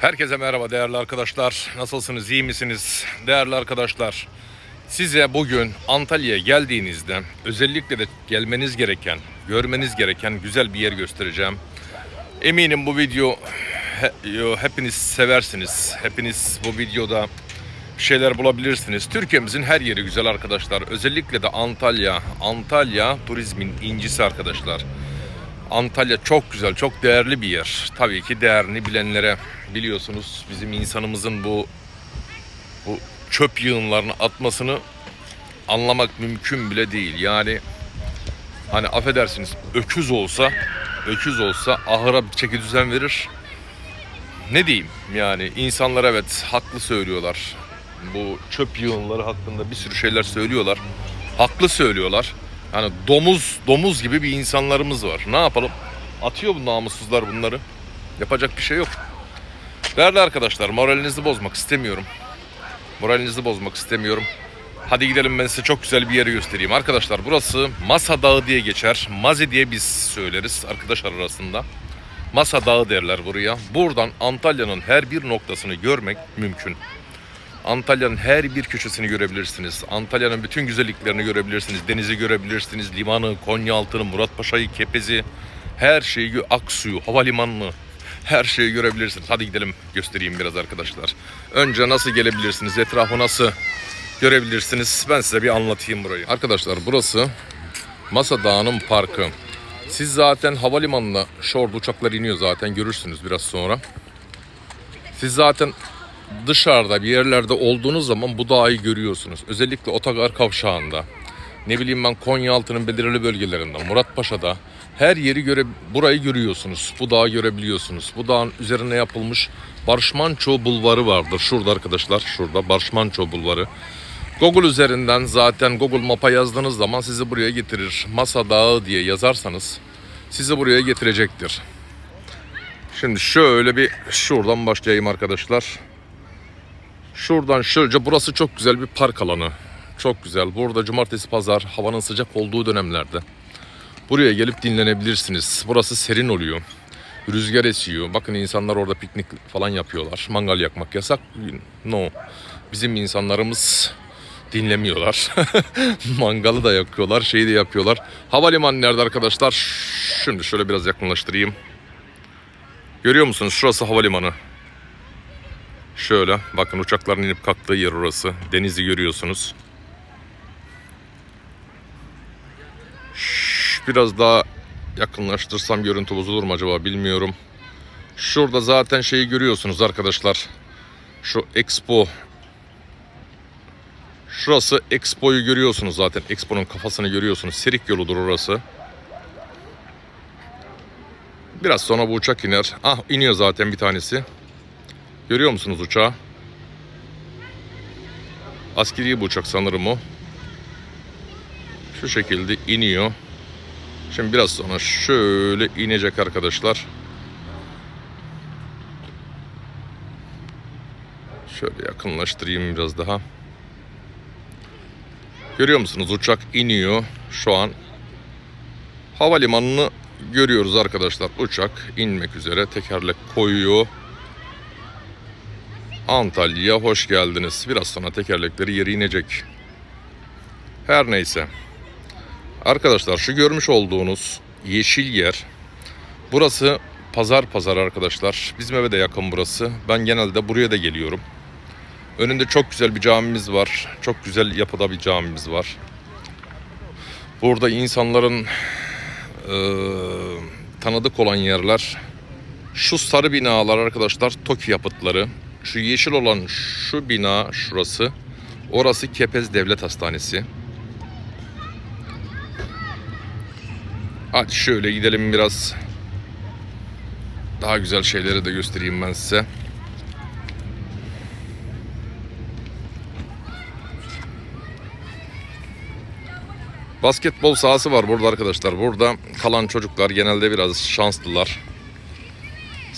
Herkese merhaba değerli arkadaşlar. Nasılsınız? iyi misiniz? Değerli arkadaşlar, size bugün Antalya'ya geldiğinizde özellikle de gelmeniz gereken, görmeniz gereken güzel bir yer göstereceğim. Eminim bu video hepiniz seversiniz. Hepiniz bu videoda bir şeyler bulabilirsiniz. Türkiye'mizin her yeri güzel arkadaşlar. Özellikle de Antalya. Antalya turizmin incisi arkadaşlar. Antalya çok güzel, çok değerli bir yer. Tabii ki değerini bilenlere biliyorsunuz bizim insanımızın bu bu çöp yığınlarını atmasını anlamak mümkün bile değil. Yani hani affedersiniz öküz olsa öküz olsa ahıra bir çeki düzen verir. Ne diyeyim yani insanlar evet haklı söylüyorlar. Bu çöp yığınları hakkında bir sürü şeyler söylüyorlar. Haklı söylüyorlar. Yani domuz domuz gibi bir insanlarımız var. Ne yapalım? Atıyor bu namussuzlar bunları. Yapacak bir şey yok. Değerli arkadaşlar moralinizi bozmak istemiyorum. Moralinizi bozmak istemiyorum. Hadi gidelim ben size çok güzel bir yeri göstereyim. Arkadaşlar burası Masa Dağı diye geçer. Mazi diye biz söyleriz arkadaşlar arasında. Masa Dağı derler buraya. Buradan Antalya'nın her bir noktasını görmek mümkün. Antalya'nın her bir köşesini görebilirsiniz. Antalya'nın bütün güzelliklerini görebilirsiniz. Denizi görebilirsiniz. Limanı, Konyaaltı'nı, Muratpaşa'yı, Kepez'i, her şeyi, Aksu'yu, havalimanını, her şeyi görebilirsiniz. Hadi gidelim göstereyim biraz arkadaşlar. Önce nasıl gelebilirsiniz, etrafı nasıl görebilirsiniz ben size bir anlatayım burayı. Arkadaşlar burası Masa Dağı'nın parkı. Siz zaten havalimanına şu orada uçaklar iniyor zaten görürsünüz biraz sonra. Siz zaten dışarıda bir yerlerde olduğunuz zaman bu dağı görüyorsunuz. Özellikle otogar kavşağında. Ne bileyim ben Konyaaltı'nın belirli bölgelerinde, Muratpaşa'da her yeri göre burayı görüyorsunuz. Bu dağı görebiliyorsunuz. Bu dağın üzerine yapılmış Barış Manço bulvarı vardır. Şurada arkadaşlar, şurada Barış Manço bulvarı. Google üzerinden zaten Google Map'a yazdığınız zaman sizi buraya getirir. Masa Dağı diye yazarsanız sizi buraya getirecektir. Şimdi şöyle bir şuradan başlayayım arkadaşlar. Şuradan şöyle burası çok güzel bir park alanı. Çok güzel. Burada cumartesi pazar havanın sıcak olduğu dönemlerde buraya gelip dinlenebilirsiniz. Burası serin oluyor. Rüzgar esiyor. Bakın insanlar orada piknik falan yapıyorlar. Mangal yakmak yasak. No. Bizim insanlarımız dinlemiyorlar. Mangalı da yakıyorlar, şeyi de yapıyorlar. Havalimanı nerede arkadaşlar? Şimdi şöyle biraz yakınlaştırayım. Görüyor musunuz? Şurası havalimanı. Şöyle bakın uçakların inip kalktığı yer orası. Denizi görüyorsunuz. Şş, Biraz daha yakınlaştırsam görüntü bozulur mu acaba bilmiyorum. Şurada zaten şeyi görüyorsunuz arkadaşlar. Şu Expo. Şurası Expo'yu görüyorsunuz zaten. Expo'nun kafasını görüyorsunuz. Serik yoludur orası. Biraz sonra bu uçak iner. Ah iniyor zaten bir tanesi. Görüyor musunuz uçağı? Askeri bir uçak sanırım o. Şu şekilde iniyor. Şimdi biraz sonra şöyle inecek arkadaşlar. Şöyle yakınlaştırayım biraz daha. Görüyor musunuz uçak iniyor şu an. Havalimanını görüyoruz arkadaşlar. Uçak inmek üzere tekerlek koyuyor. Antalya hoş geldiniz. Biraz sonra tekerlekleri yere inecek. Her neyse. Arkadaşlar şu görmüş olduğunuz yeşil yer. Burası pazar pazar arkadaşlar. Bizim eve de yakın burası. Ben genelde buraya da geliyorum. Önünde çok güzel bir camimiz var. Çok güzel yapıda bir camimiz var. Burada insanların eee, tanıdık olan yerler. Şu sarı binalar arkadaşlar TOKİ yapıtları. Şu yeşil olan şu bina şurası. Orası Kepez Devlet Hastanesi. Hadi şöyle gidelim biraz. Daha güzel şeyleri de göstereyim ben size. Basketbol sahası var burada arkadaşlar. Burada kalan çocuklar genelde biraz şanslılar.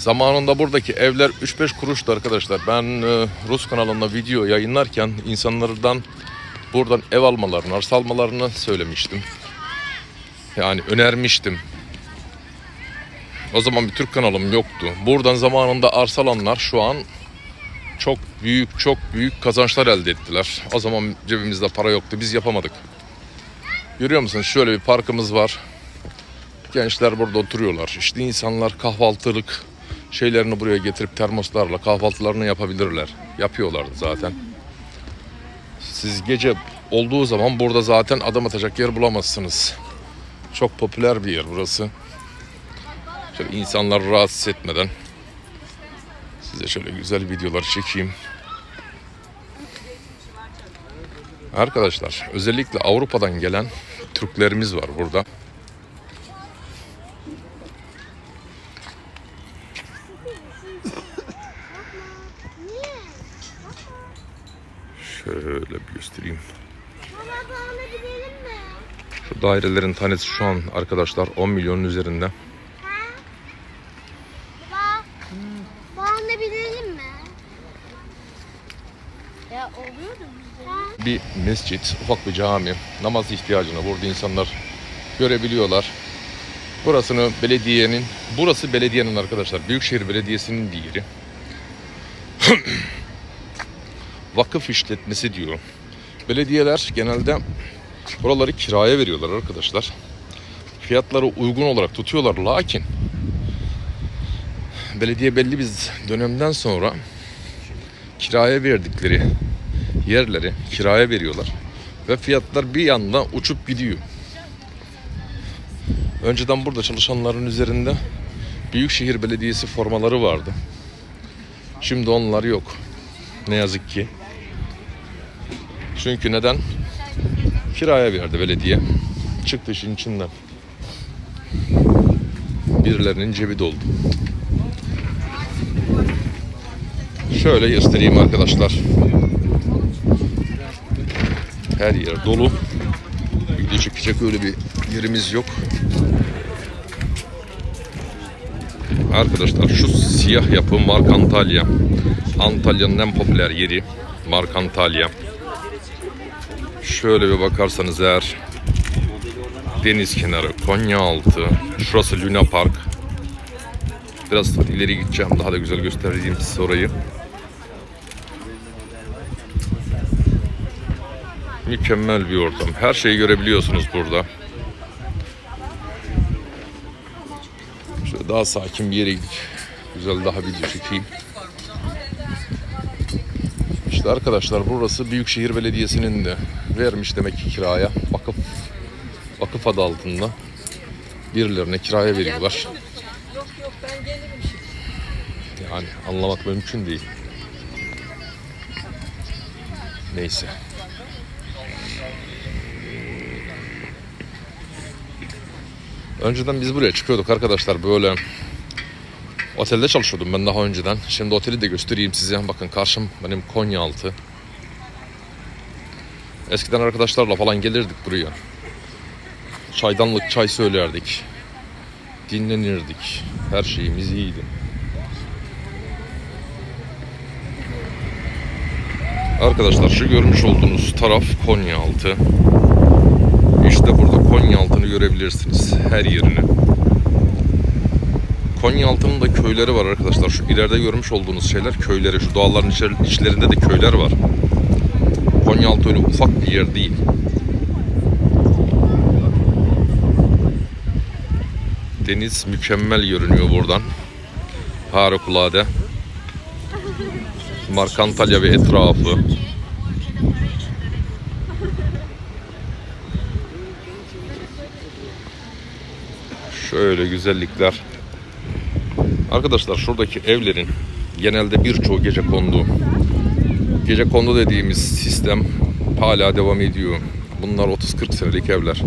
Zamanında buradaki evler 3-5 kuruştu arkadaşlar. Ben e, Rus kanalında video yayınlarken insanlardan buradan ev almalarını, arsa almalarını söylemiştim. Yani önermiştim. O zaman bir Türk kanalım yoktu. Buradan zamanında arsalanlar şu an çok büyük çok büyük kazançlar elde ettiler. O zaman cebimizde para yoktu. Biz yapamadık. Görüyor musunuz? Şöyle bir parkımız var. Gençler burada oturuyorlar. İşte insanlar kahvaltılık şeylerini buraya getirip termoslarla kahvaltılarını yapabilirler. Yapıyorlardı zaten. Siz gece olduğu zaman burada zaten adım atacak yer bulamazsınız. Çok popüler bir yer burası. Şöyle insanları rahatsız etmeden size şöyle güzel videolar çekeyim. Arkadaşlar özellikle Avrupa'dan gelen Türklerimiz var burada. Şöyle bir göstereyim. Baba bağına gidelim mi? Şu dairelerin tanesi şu an arkadaşlar 10 milyonun üzerinde. Baba bağına binelim mi? Ya oluyor bizde. Bir mescit, ufak bir cami, namaz ihtiyacını burada insanlar görebiliyorlar. Burasını belediyenin, burası belediyenin arkadaşlar, Büyükşehir Belediyesi'nin bir yeri. Vakıf işletmesi diyor. Belediyeler genelde buraları kiraya veriyorlar arkadaşlar. Fiyatları uygun olarak tutuyorlar lakin belediye belli bir dönemden sonra kiraya verdikleri yerleri kiraya veriyorlar ve fiyatlar bir yanda uçup gidiyor. Önceden burada çalışanların üzerinde Büyükşehir Belediyesi formaları vardı. Şimdi onlar yok. Ne yazık ki. Çünkü neden? Kiraya verdi belediye. Çıktı işin içinden. Birilerinin cebi doldu. Şöyle göstereyim arkadaşlar. Her yer dolu. Video çekecek öyle bir yerimiz yok. Arkadaşlar şu siyah yapı Mark Antalya. Antalya'nın en popüler yeri Mark Antalya. Şöyle bir bakarsanız eğer deniz kenarı, Konyaaltı, şurası Luna Park. Biraz ileri gideceğim daha da güzel göstereyim size orayı. Mükemmel bir ortam. Her şeyi görebiliyorsunuz burada. Şöyle daha sakin bir yere gidip güzel daha video çekeyim. İşte arkadaşlar burası Büyükşehir Belediyesi'nin de vermiş demek ki kiraya. Vakıf vakıf adı altında birilerine kiraya veriyorlar. Yani anlamak mümkün değil. Neyse. Önceden biz buraya çıkıyorduk arkadaşlar böyle otelde çalışıyordum ben daha önceden. Şimdi oteli de göstereyim size. Bakın karşım benim Konyaaltı. Eskiden arkadaşlarla falan gelirdik buraya. Çaydanlık çay söylerdik. Dinlenirdik. Her şeyimiz iyiydi. Arkadaşlar şu görmüş olduğunuz taraf Konyaaltı. İşte burada Konyaaltı'nı görebilirsiniz. Her yerini. Konyaaltı'nın da köyleri var arkadaşlar. Şu ileride görmüş olduğunuz şeyler köyleri. Şu dağların içlerinde de köyler var. Konyaaltı öyle ufak bir yer değil. Deniz mükemmel görünüyor buradan. Harikulade. Mark Antalya ve etrafı. Şöyle güzellikler. Arkadaşlar şuradaki evlerin genelde birçoğu gece kondu. Gece kondu dediğimiz sistem hala devam ediyor. Bunlar 30-40 senelik evler.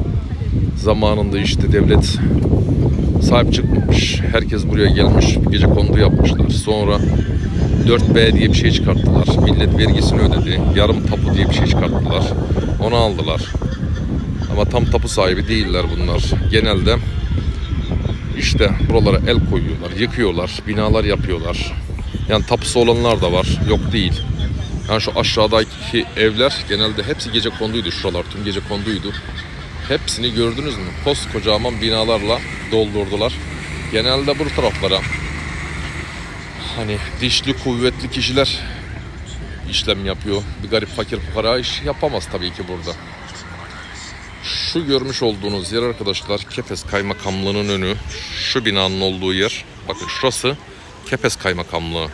Zamanında işte devlet sahip çıkmış. Herkes buraya gelmiş. Gece kondu yapmışlar. Sonra 4B diye bir şey çıkarttılar. Millet vergisini ödedi. Yarım tapu diye bir şey çıkarttılar. Onu aldılar. Ama tam tapu sahibi değiller bunlar. Genelde işte buralara el koyuyorlar, yıkıyorlar, binalar yapıyorlar. Yani tapusu olanlar da var, yok değil. Yani şu aşağıdaki evler genelde hepsi gece konduydu şuralar, tüm gece konduydu. Hepsini gördünüz mü? Koskocaman binalarla doldurdular. genelde bu taraflara hani dişli kuvvetli kişiler işlem yapıyor. Bir garip fakir fukara iş yapamaz tabii ki burada. Şu görmüş olduğunuz yer arkadaşlar Kepez Kaymakamlığı'nın önü. Şu binanın olduğu yer. Bakın şurası Kepez Kaymakamlığı.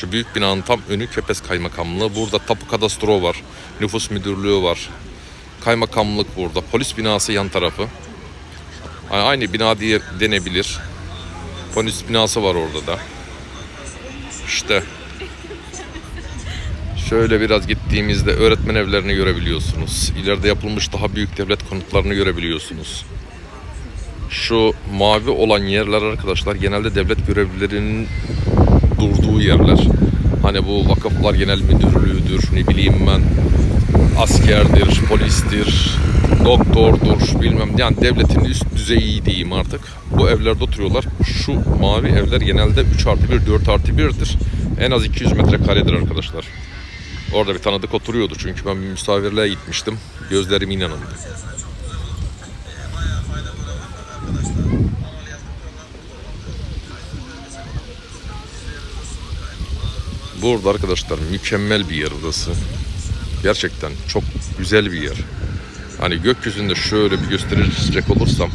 Şu büyük binanın tam önü Kepez Kaymakamlığı. Burada tapu kadastro var. Nüfus müdürlüğü var. Kaymakamlık burada. Polis binası yan tarafı. Yani Aynı bina diye denebilir. Polis binası var orada da. İşte Şöyle biraz gittiğimizde öğretmen evlerini görebiliyorsunuz. İleride yapılmış daha büyük devlet konutlarını görebiliyorsunuz. Şu mavi olan yerler arkadaşlar genelde devlet görevlilerinin durduğu yerler. Hani bu vakıflar genel müdürlüğüdür, ne bileyim ben askerdir, polistir, doktordur bilmem yani devletin üst düzeyi diyeyim artık. Bu evlerde oturuyorlar. Şu mavi evler genelde 3 artı 1, 4 artı 1'dir. En az 200 metrekaredir arkadaşlar. Orada bir tanıdık oturuyordu çünkü ben bir misafirliğe gitmiştim. Gözlerim inanıldı. Burada arkadaşlar mükemmel bir yer burası. Gerçekten çok güzel bir yer. Hani gökyüzünde şöyle bir gösterecek olursam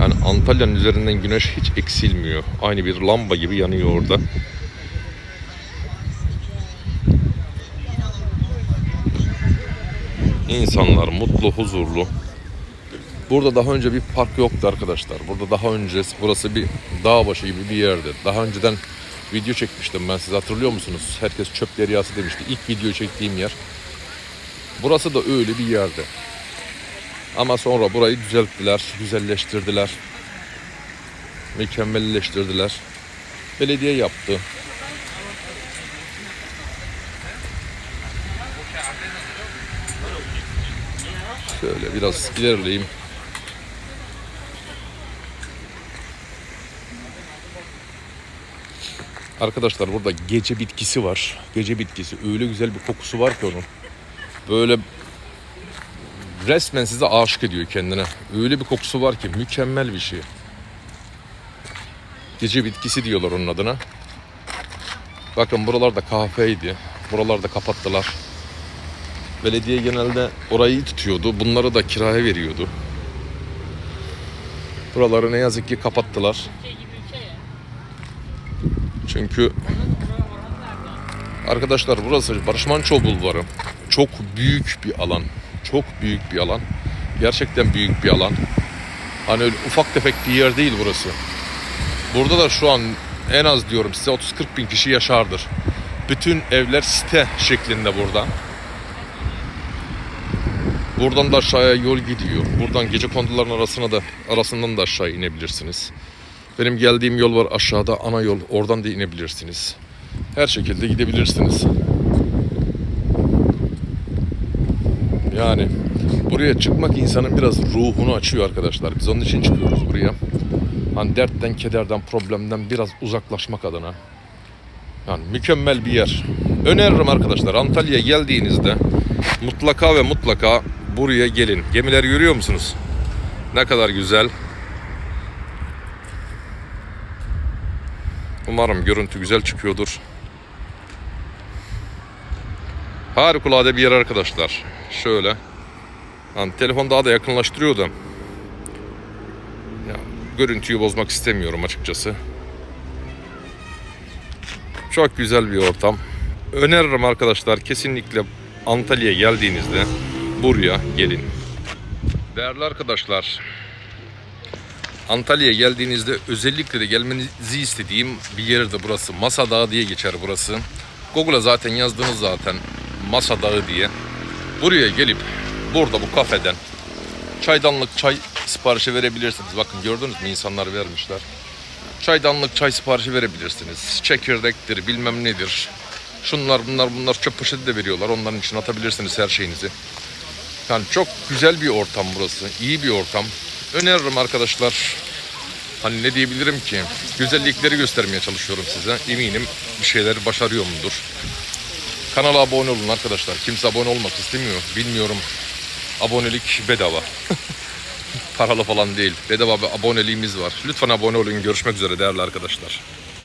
yani Antalya'nın üzerinden güneş hiç eksilmiyor. Aynı bir lamba gibi yanıyor orada. İnsanlar mutlu, huzurlu. Burada daha önce bir park yoktu arkadaşlar. Burada daha önce burası bir dağ başı gibi bir yerdi. Daha önceden video çekmiştim ben siz hatırlıyor musunuz? Herkes çöp deryası demişti. İlk video çektiğim yer. Burası da öyle bir yerdi. Ama sonra burayı düzelttiler, güzelleştirdiler. Mükemmelleştirdiler. Belediye yaptı. Şöyle biraz ilerleyeyim. Arkadaşlar burada gece bitkisi var. Gece bitkisi öyle güzel bir kokusu var ki onun. Böyle resmen size aşık ediyor kendine. Öyle bir kokusu var ki mükemmel bir şey. Gece bitkisi diyorlar onun adına. Bakın buralarda kahveydi. Buralarda kapattılar. Belediye genelde orayı tutuyordu. Bunları da kiraya veriyordu. Buraları ne yazık ki kapattılar. Çünkü arkadaşlar burası Barış Manço Bulvarı. Çok büyük bir alan. Çok büyük bir alan. Gerçekten büyük bir alan. Hani öyle ufak tefek bir yer değil burası. Burada da şu an en az diyorum size 30-40 bin kişi yaşardır. Bütün evler site şeklinde burada. Buradan da aşağıya yol gidiyor. Buradan gece konduların arasına da arasından da aşağı inebilirsiniz. Benim geldiğim yol var aşağıda ana yol. Oradan da inebilirsiniz. Her şekilde gidebilirsiniz. Yani buraya çıkmak insanın biraz ruhunu açıyor arkadaşlar. Biz onun için çıkıyoruz buraya. Hani dertten, kederden, problemden biraz uzaklaşmak adına. Yani mükemmel bir yer. Öneririm arkadaşlar Antalya'ya geldiğinizde mutlaka ve mutlaka buraya gelin. Gemileri görüyor musunuz? Ne kadar güzel. Umarım görüntü güzel çıkıyordur. Harikulade bir yer arkadaşlar. Şöyle. Hani telefon daha da yakınlaştırıyor da. Ya, görüntüyü bozmak istemiyorum açıkçası. Çok güzel bir ortam. Öneririm arkadaşlar kesinlikle Antalya'ya geldiğinizde buraya gelin. Değerli arkadaşlar, Antalya'ya geldiğinizde özellikle de gelmenizi istediğim bir yer de burası. Masa Dağı diye geçer burası. Google'a zaten yazdınız zaten Masa Dağı diye. Buraya gelip burada bu kafeden çaydanlık çay siparişi verebilirsiniz. Bakın gördünüz mü insanlar vermişler. Çaydanlık çay siparişi verebilirsiniz. Çekirdektir bilmem nedir. Şunlar bunlar bunlar çöp poşeti de veriyorlar. Onların için atabilirsiniz her şeyinizi. Yani çok güzel bir ortam burası. iyi bir ortam. Öneririm arkadaşlar. Hani ne diyebilirim ki? Güzellikleri göstermeye çalışıyorum size. Eminim bir şeyler başarıyorumdur. Kanala abone olun arkadaşlar. Kimse abone olmak istemiyor. Bilmiyorum. Abonelik bedava. paralı falan değil. Bedava bir aboneliğimiz var. Lütfen abone olun. Görüşmek üzere değerli arkadaşlar.